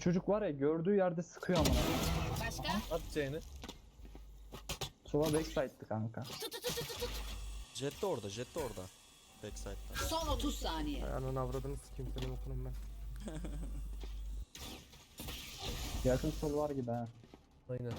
Çocuk var ya gördüğü yerde sıkıyor amına. Başka? At C'ni. Sova backside'dı kanka. Jet de orada, Jet de orada. Backside'da. Son 30 saniye. Ay ananı avradını sikeyim senin okulum ben. Yakın sol var gibi ha. Aynen.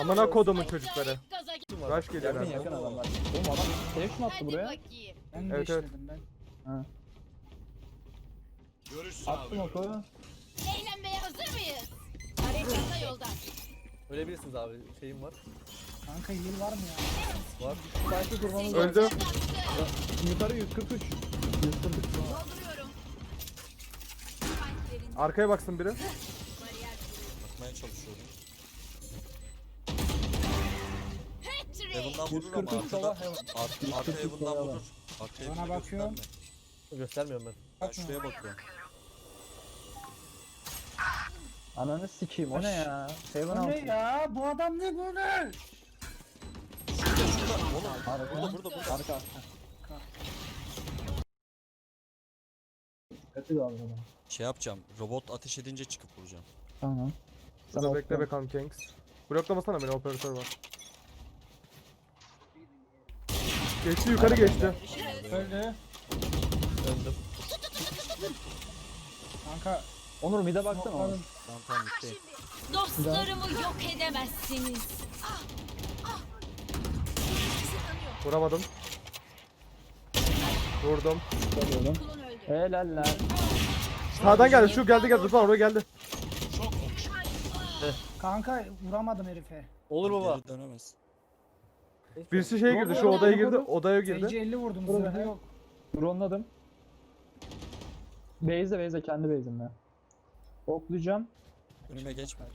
Amına kodumun çocukları. Rush geliyor Yakın abi. yakın adamlar. Oğlum adam telefon attı Hadi buraya. bakayım. Ben Evet, geçmedim ben. Ha. Görüş Attım sağlıyorum. oku. Eğlenmeye hazır mıyız? Harekata yolda. Ölebilirsiniz abi. Şeyim var. Kanka heal var mı ya? Var. Belki kurbanız Öldü. Yukarı 143. 143. Dolduruyorum. Arkaya baksın biri. Bakmaya çalışıyorum. Heaven'dan vurur ama 143 arkada. heaven. Arka, arka 143 Heaven'dan sola vurur. Arka Bana Heaven'da bakıyorum. gösterme. Göstermiyorum ben. Ben şuraya bakıyorum. Ananı sikeyim o ne ya? Heaven Bu ne ya? Bu adam ne böyle? Arka. Burada, burada, burada. Arka arka. Kötü aldı adam. Şey yapacağım. Robot ateş edince çıkıp vuracağım. Tamam. Sen Burada bekle bakalım Kanks. Bloklamasana beni operatör var. Geçti yukarı geçti. Öldü. Döndüm. Kanka Onur mid'e baksana Onur. Tamam tamam bitti. Dostlarımı yok edemezsiniz. Vuramadım. Vurdum. Tutamıyorum. Kulun öldü. Helal lan. Sağdan geldi şu geldi geldi Rıdvan oraya geldi. Kanka vuramadım herife. Olur baba. Geri dönemez. Birisi şeye girdi şu odaya girdi odaya girdi. Sage 50 vurdum Vurun zırhı yok. Dronladım. Base'de base'de kendi base'imde. Oklayacağım. Önüme geçme.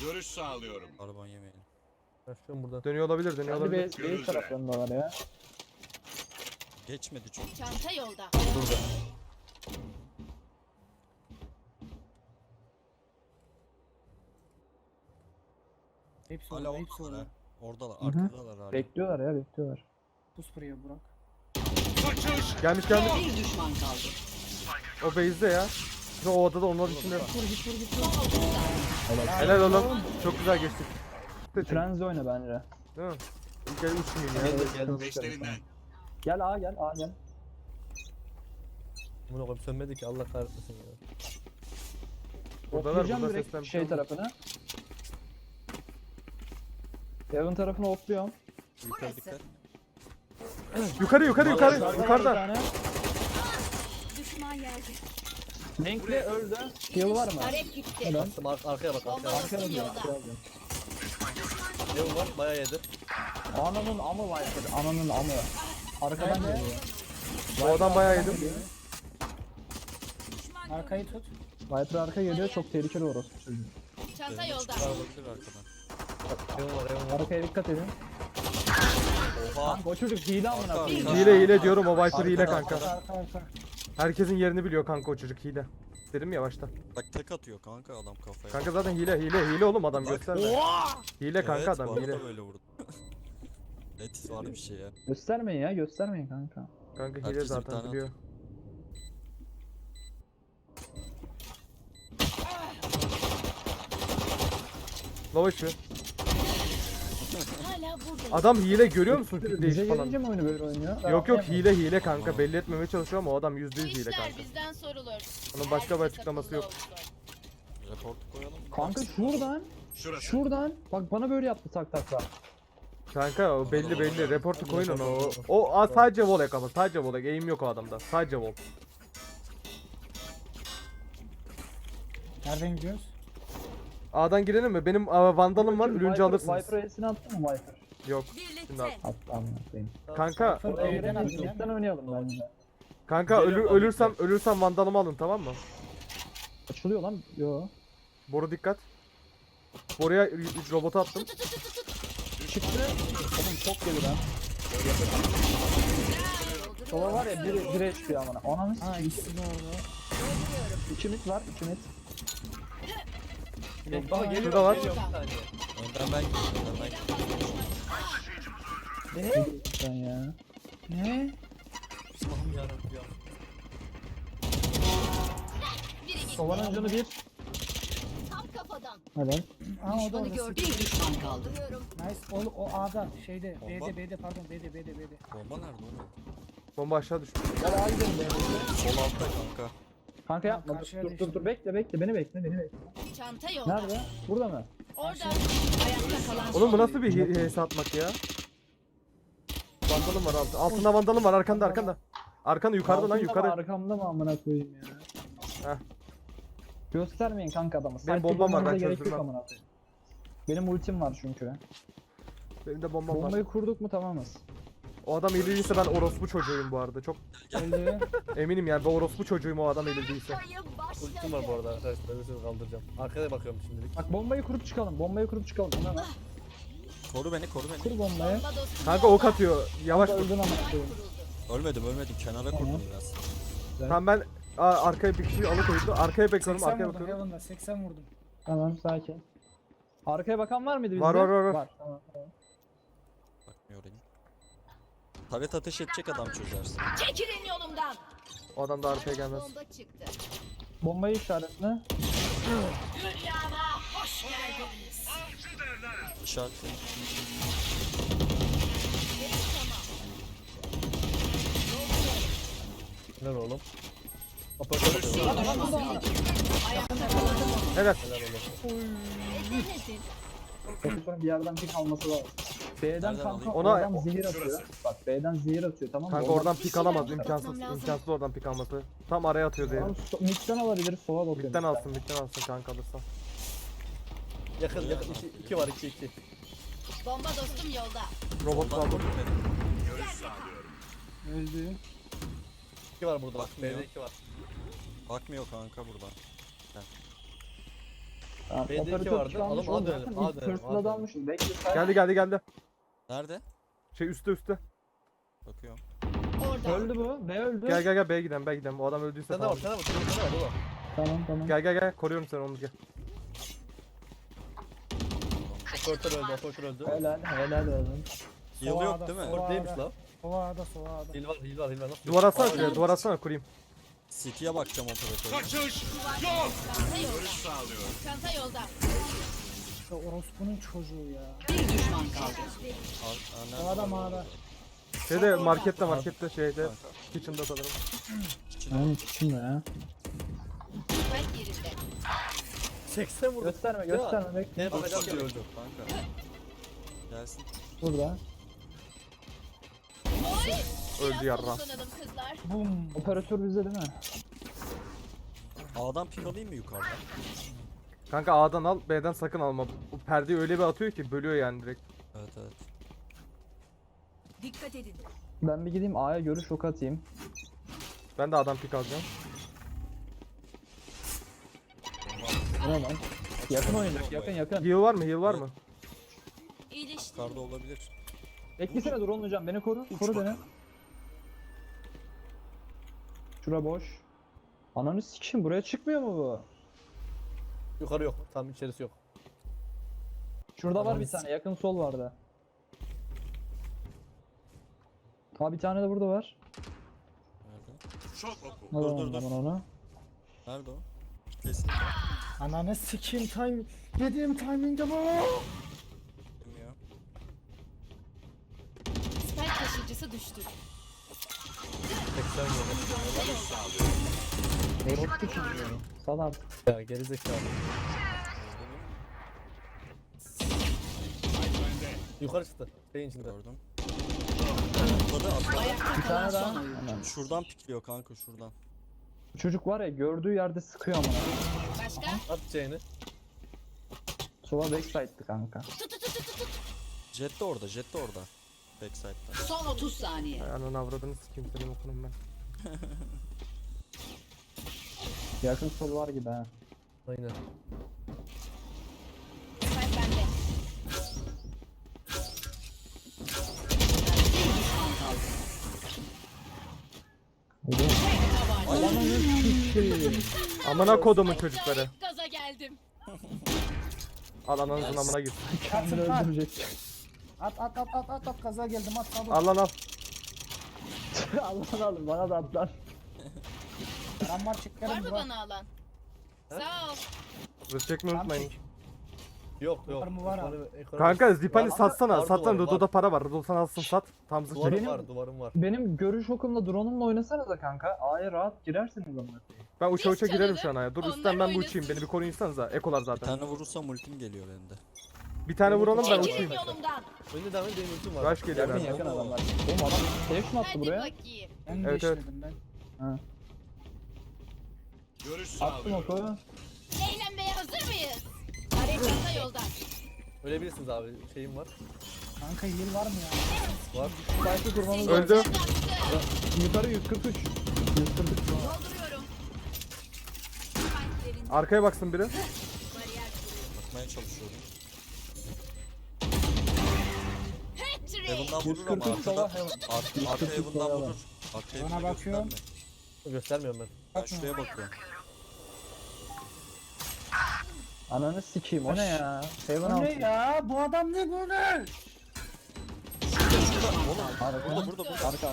Görüş sağlıyorum. Araban yemeyelim. Başlıyorum buradan. Dönüyor olabilir dönüyor Kendi olabilir. base, base taraflarındalar ya. Geçmedi çok. Çanta yolda. Hepsi Hala orada, hepsi oradalar orada. ha. Oradalar, Hı hı. arkadalar hala. Bekliyorlar ya bekliyorlar. Pus buraya Burak. Kaçış. Gelmiş gelmiş. Bir düşman kaldı. O base'de ya. Şu o odada onların içinde. Vur git vur git. Helal oğlum. Çok güzel geçtik. Değil Frenzy oyna bence. mi? Gel uçmayayım ya. Beşlerinden. Gel A gel A gel. Bunu koyup sönmedi ki Allah kahretmesin ya. Buradalar burada direkt seslenmiş. şey oldu. tarafına. Heaven tarafını okluyorum. Yukarı dikkat. Yukarı yukarı yukarı. Yukarıda. Düşman yerde. Linkli öldü. Heal var mı? Arep gitti. Ar- arkaya bak arkaya. bak. Arkaya arkaya diyor. Var bayağı yedi. Ananın amı Viper. Ananın amı. Arkadan geliyor. O adam bayağı yedim. Arkayı tut. Viper arka geliyor çok tehlikeli orası. Çanta yolda. çıkıyor olabilir Arkaya dikkat edin. Oha. Kanka o çocuk hile amına koyayım. Hile hile diyorum o Viper hile kanka. Herkesin yerini biliyor kanka o çocuk hile. Dedim ya başta. Bak tek atıyor kanka adam kafaya. Kanka zaten hile hile hile oğlum adam gösterme. Hile kanka Evet, adam hile. böyle vurdu. Etis var bir şey ya. Göstermeyin ya göstermeyin kanka. Kanka hile Herkesin bir zaten biliyor. Lava şu. Hala burada. Adam hile görüyor musun? Bize falan. gelince mi oyunu böyle oynuyor? Yok yok hile hile kanka belli etmemeye çalışıyor ama o adam yüzde Bu yüz hile işler kanka. bizden sorulur. Onun başka bir Herkes açıklaması yok. akıllı olsun. Reportu koyalım? Kanka şuradan, Şurası. şuradan. Bak bana böyle yaptı tak tak tak. Kanka o belli belli reportu koyun onu o. O a, sadece volek ama sadece volek aim yok o adamda sadece vol. Nereden gidiyoruz? A'dan girelim mi? Benim a, vandalım var ölünce Viper- alırsınız. Viper S'ini attın mı Viper? Yok. Şimdi at. Amına koyayım. Kanka üstten oynayalım bence. kanka ölür, ölürsem ölürsem vandalımı alın tamam mı? Açılıyor lan. Yo. Boru dikkat. Boruya robotu attım. Çıktı. Oğlum çok geri lan. Sola var ya biri, biri HP amına. Ananı Ha sikeyim. ikisi de orada. İki mit var, iki mit. Aa geliyor. Şurada var. Önden ben gidiyorum. Önden ben gidiyorum. Sen ya. Ne? Allah'ım yarabbim ya. Sovanın canı bir. Tam kafadan. Hadi. Aa o da orada. Bir düşman kaldı. Nice. O, o A'da. Şeyde. Bomba. B'de B'de pardon. B'de B'de B'de. Bomba nerede oğlum? Bomba aşağı düştü. Gel ağa gidelim be. Sol altta kanka. Kanka yapma. Dur Karşıya dur, dur dur bekle bekle beni bekle beni bekle. Çanta yolda. Nerede? Burada mı? Orada. Ayakta kalan Oğlum bu nasıl bir HS atmak ya? Vandalım var altı. Altında vandalım var arkanda arkanda. Arkanda yukarıda lan Altında mı, yukarı. Arkamda mı amına koyayım ya? Heh. Göstermeyin kanka adamı. Benim Sanki bombam var, ben amına koyayım. Benim ultim var çünkü. Benim de bombam var. Bombayı kurduk mu tamamız. O adam elindiyse ben orospu çocuğuyum bu arada. Çok Öldü. eminim yani ben orospu çocuğuyum o adam elindiyse. Ultim var bu arada arkadaşlar. Ben sizi kaldıracağım. Arkaya bakıyorum şimdilik. Bak bombayı kurup çıkalım. Bombayı kurup çıkalım. Ona lan. Koru beni koru beni. Kur bombayı. Kanka ok atıyor. Yavaş vur. Öldün koyayım. Ölmedim ölmedim. Kenara kurdum biraz. Tamam ben Aa, arkaya bir kişi alıkoydu. Arkaya bekliyorum 80 arkaya vurdum. bakıyorum. Heaven'da 80 vurdum. Tamam sakin. Arkaya bakan var mıydı bizde? Var, var, var, var. Tamam. tamam. Bakmıyor benim. Taret ateş edecek adam çözersin. Çekilin yolumdan. O adam da arkaya gelmez. Bomba çıktı. Bombayı işaretle. Dünyama hoş geldiniz. İşaret. Helal oğlum. Atıyor. Evet. Sonra bir yerden pik alması lazım. B'den Nereden kanka alayım? Ona- oradan zehir atıyor. Bak B'den zehir atıyor tamam mı? Kanka oradan pik alamaz. İmkansız. imkansız oradan pik alması. Tam araya atıyor. Tamam, so- midden alabilir, sola bakıyor. Bitten alsın, bitten alsın kanka alırsa. Yakın yakın. İki, iki var iki iki. Bomba dostum yolda. Robot koru beni. Öldü. İki var burada bak. Bakmıyor. B'de iki var. Bakmıyor kanka buradan. Tamam, B'de iki operatör vardı. çıkarmış Alım, A oldu. dönelim, Zaten A ilk dönelim, A first'la dönelim. dalmışız. Bekle sen. Geldi geldi geldi. Nerede? Şey üstte üstte. Bakıyorum. Orada. Öldü bu. B öldü. Gel gel gel B'ye gidelim B'ye gidelim. O adam öldüyse Sen de var tamam. sen de var. Sen de var. Tamam tamam. Gel gel gel koruyorum seni onu gel. Operatör öldü. Operatör öldü. Helal helal oğlum. Heal Sova yok değil mi? Sova Oradaymış A'da. lan. Sova A'da, Sova A'da. Hil var hil var hil var. Nasıl? Duvar atsana şuraya duvar atsana kurayım. City'ye bakacağım operatörü. Kaçış yok. Çanta yolda. Çanta yolda. İşte orospunun çocuğu ya. Bir düşman kaldı. Nerede? Mağara. Şeyde markette markette şeyde kitchen'da sanırım. Aynen şimdi ya. Spike yerinde. 80 vurdu. Gösterme gösterme bekle. Ne bakacağım diye öldü. Kanka. Gelsin. Burada. Öldü yarra. Bum. Operatör bizde değil mi? A'dan pik alayım mı yukarıdan? Kanka A'dan al B'den sakın alma. Bu perdeyi öyle bir atıyor ki bölüyor yani direkt. Evet evet. Dikkat edin. Ben bir gideyim A'ya görüş ok atayım. Ben de A'dan pik alacağım. Bu ne lan? Yakın oynayacak yakın yakın. Heal var mı? Heal var mı? İyileşti. Yukarıda olabilir. Beklesene dur olmayacağım beni koru. Koru beni. Şura boş. Ananı sikeyim buraya çıkmıyor mu bu? Yukarı yok. Tam içerisi yok. Şurada var bir tane yakın sol vardı. Ha bir tane de burada var. Nerede? Şok oku. Dur, dur, dur. Nerede o? Kesin. Ananı sikeyim time. Dediğim timing'e bak. Spike taşıyıcısı düştü. 80 vurdu. Erot çıkmıyor. Sal artık. Ya gerizekalı. Yukarı çıktı. Şeyin içinde. Gördüm. Atladı atladı. Bir tane daha. Aman. Şuradan pikliyor kanka şuradan. Bu Çocuk var ya gördüğü yerde sıkıyor ama. Başka? At şeyini. Sola backside'dı kanka. Jet de orada, Jet de orada. Backside'da. Son 30 saniye. Ay, Ananı avradını sikeyim senin okunum ben. Yakın sol var gibi ha. Aynen. Spike bende. Amına kodumun çocukları. Gaza geldim. Al ananızın amına git. Kendini At, at. öldürecek. At at at at at at gaza geldim at çabuk. Al lan al. Allah Allah bana da atlar. Param var Var çekerim mı var. bana alan? Sağ ol. Çekmeyi Tam unutmayın. çek. Yok yok. Var mı var abi? Ekonomi- Kanka Zipani Var, satsana. var, Satsana duvarım var. Rodo'da para var. Rodo sana alsın sat. Tam zırh Duvarım var duvarım var. Benim görüş okumla drone'umla oynasanıza kanka. A'ya rahat girersiniz ama. Ben uça uça girerim şu an aya. Dur onlar üstten ben bir oynasın. uçayım. Beni bir koruyunsanıza. Ekolar Bir zaten. tane vurursam ultim geliyor bende. Bir tane vuralım ben Çekilin uçayım. yolumdan. Önde devam benim ultim var. Rush geliyor Yakın ben. yakın adamlar. Oğlum adam flash mi attı Hadi buraya? bakayım. Ben Evet, evet. geçmedim ben. Görüş Attım oku. Eğlenmeye hazır mıyız? Harekata yoldan. Ölebilirsiniz abi şeyim var. Kanka heal var mı ya? Var. Belki kurbanız var. Öldü. Yukarı 143. 143 şu an. Dolduruyorum. Arkaya baksın biri. bariyer kuruyor. Bakmaya çalışıyorum. Hat-trick. Heaven'dan vurur ama 143 arkada. Arka, arka 143 Heaven'dan sola vurur. Arka Bana Heaven'ı bakıyorum. gösterme. Göstermiyorum ben. Ben şuraya bakıyorum. Ananı sikeyim o ne ya? Heaven Bu ne ya? Bu adam ne böyle? Arka. Burada burada burada. Arka.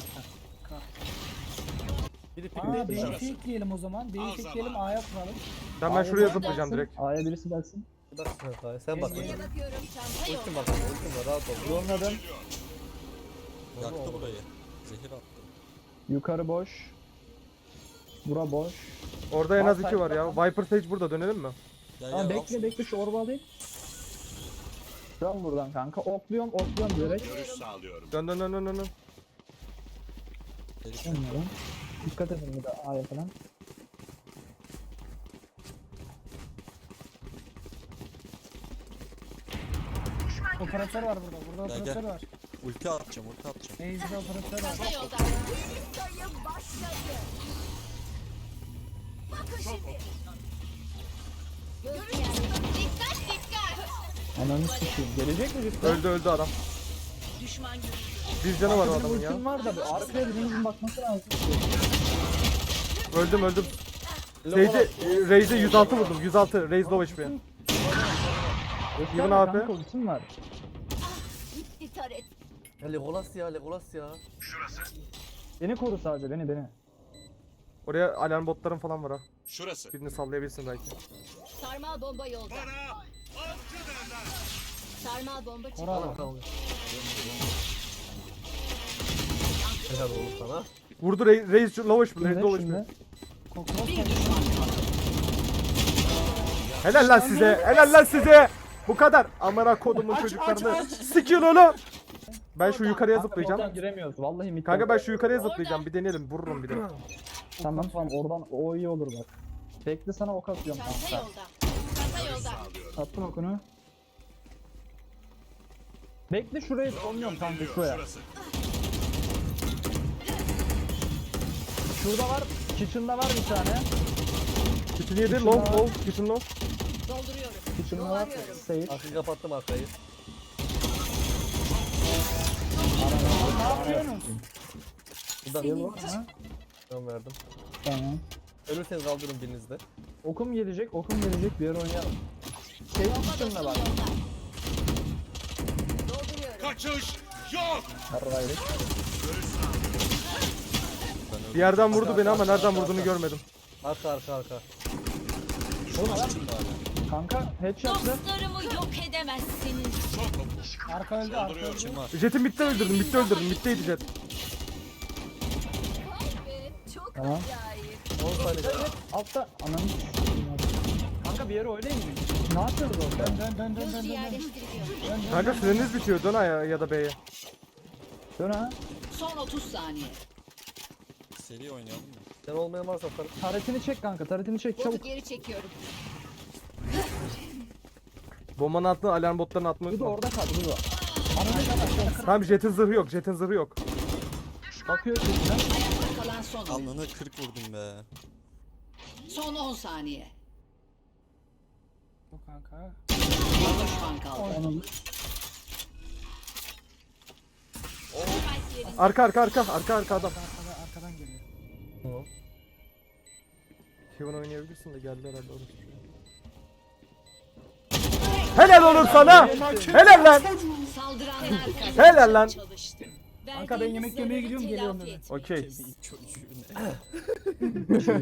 Biri Aa pikniğe B'yi dışarı. fakeleyelim o zaman. B'yi zaman. A'ya kuralım. Ben ben şuraya zıplayacağım direkt. A'ya birisi baksın. Bak kanka, Sen bak. Gel. Bakıyorum çanta Ultim yolda. var ultim var rahat ol. Drone'ladım. Yaktı burayı. Zehir attı. Yukarı boş. Bura boş. Orada en az iki var ya. Viper Sage burada dönelim mi? Gel Tamam gel bekle bekle şu orba alayım. Dön buradan kanka. Okluyorum okluyorum direkt. Görüş sağlıyorum. Dön dön dön dön dön. Delik. Dönüyorum. Dikkat edin bir de A'ya falan. Operatör var burada. Burada Gel, operatör gel. var. Ulti atacağım ulti atacağım. Base'de operatör var. Çanta yolda. Sayı başladı. Bakın şimdi. Görüşürüz. Dikkat dikkat. Ananı sikeyim. Gelecek mi cidden? Öldü öldü adam. Düşman. Bir canı var o adamın ya. ultim var da bir arkaya birinizin bakması lazım. Öldüm öldüm. Sage'e Raze'e 106 vurdum. 106. Raze low HP. Gösterme abi. kanka ultim var. Ya Legolas ya Legolas ya. Beni koru sadece beni beni. Oraya alarm botların falan var ha. Şurası. Birini sallayabilsin belki. Sarmal bomba yolda. Bana avcı derler. Sarmal bomba çıktı. Koral. Tamam. Helal oğlum sana. Vurdu HP. Raze Şimdi low şimdi. HP. Kokros Helal lan size. Helal lan size. Bu kadar. Amına kodumun çocuklarını. Sikin oğlum. Ben şu yukarıya zıplayacağım. giremiyoruz. Vallahi midden. Kanka ben şu yukarıya zıplayacağım. Bir deneyelim. Vururum bir de. Tamam tamam oradan o iyi olur bak. Bekle sana ok atıyorum Çanta kanka. yolda. Çanta yolda. Attım okunu. Bekle şurayı olmuyorum kanka şuraya. Şurası. Şurada var. Kitchen'da var bir tane. Kitchen yedi. Low low. Kitchen low. Dolduruyorum. Kitchen'da var. Sage. Arkayı kapattım arkayı. ne yapıyorsunuz? Buradan Yıl var ben verdim. Tamam. Ölürseniz kaldırın biriniz de. Okum gelecek, okum gelecek bir yer oynayalım. Dostum var. yolda. Dolduruyorum. Kaçış yok. Yarraydık. Bir yerden vurdu beni ama nereden vurduğunu görmedim. Arka arka arka. Kanka headshot'lı. Dostlarımı yok edemezsiniz. Arka öldü arka öldü. Kim var? Jet'i midde öldürdüm. Midde öldürdüm. Middeydi Jet. Çok Tamam. acayip. 10 saniye. Altta ananı s**eyim abi. Kanka bir yere oynayın mı? Ne yapıyoruz orada? Dön dön dön dön dön dön. yerleştiriliyor. Kanka süreniz bitiyor. Dön A'ya ya da B'ye. Dön ha. Son 30 saniye. Seri oynayalım mı? Sen olmayan varsa atarım. Taretini çek kanka, taretini çek Botu çabuk. geri çekiyorum. Bombanın altına alarm botlarını atmayı Bu da orada kal, bu da. Tamam Jet'in zırhı yok. Jet'in zırhı yok. Bakıyor kitchen'e. Son oyun. Alnına 40 vurdum be. Son 10 saniye. Bu kanka. Bir düşman kaldı. Spike yerinde. Arka arka arka. Arka arka adam. Arkadan, arkadan geliyor. Tamam. Heaven oynayabilirsin de geldi herhalde. Tek Helal oğlum sana. Helal lan. Saldıranlar Helal lan. çalıştı. Kanka ben yemek yemeye gidiyorum, geliyorum hemen. Okey.